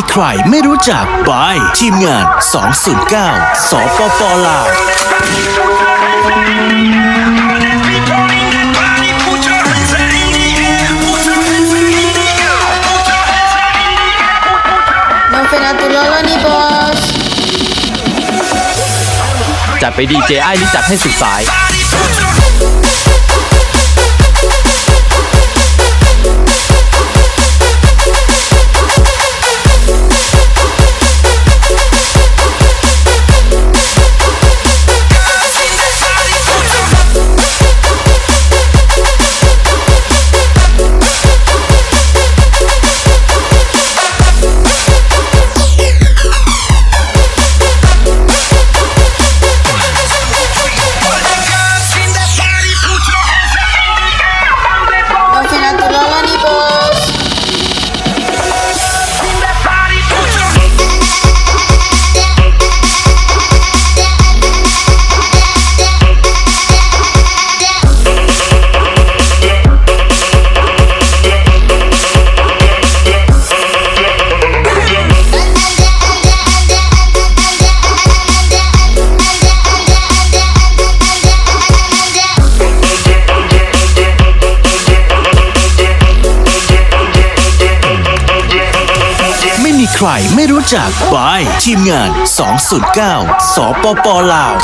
มีใครไม่รู้จักบายทีมงาน 209 สปปลาว No Fenatulolo ni bos จัดไปดีเจไอ้นี่จัดให้สุดสาย จากบายทีมงาน 209 สปปลาว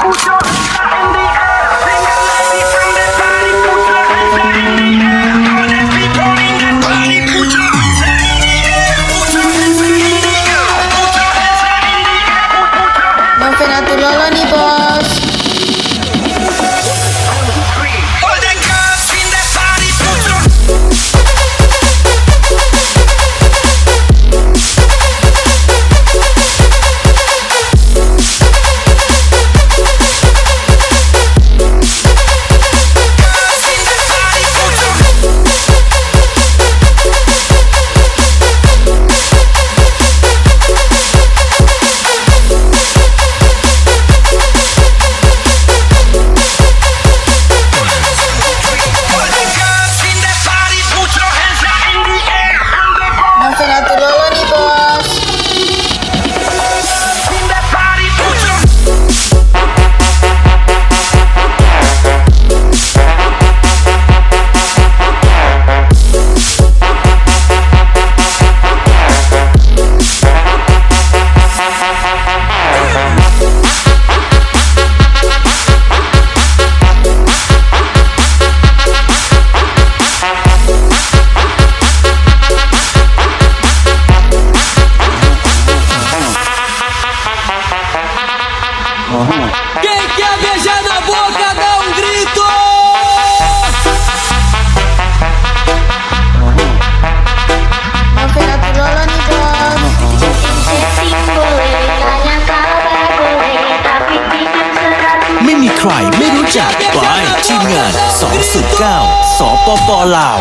สปปลาว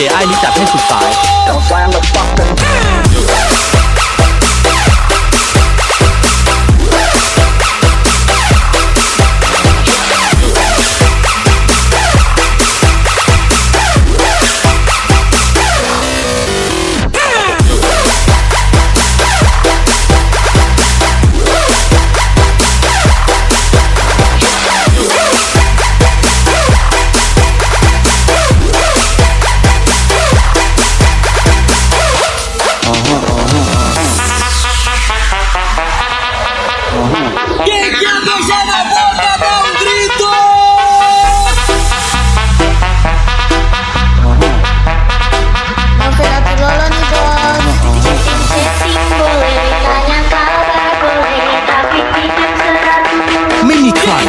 จัดไปดีเจไอ้นี่จัดให้สุดสาย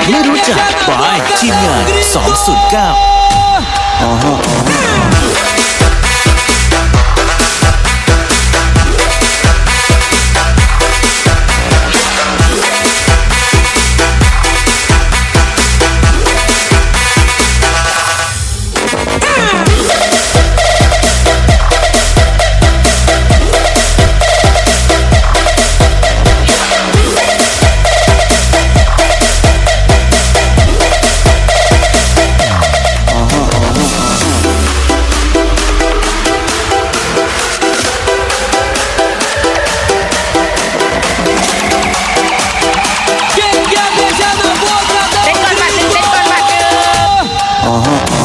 ไม่รู้จักบายทีมงาน209อ๋อ home.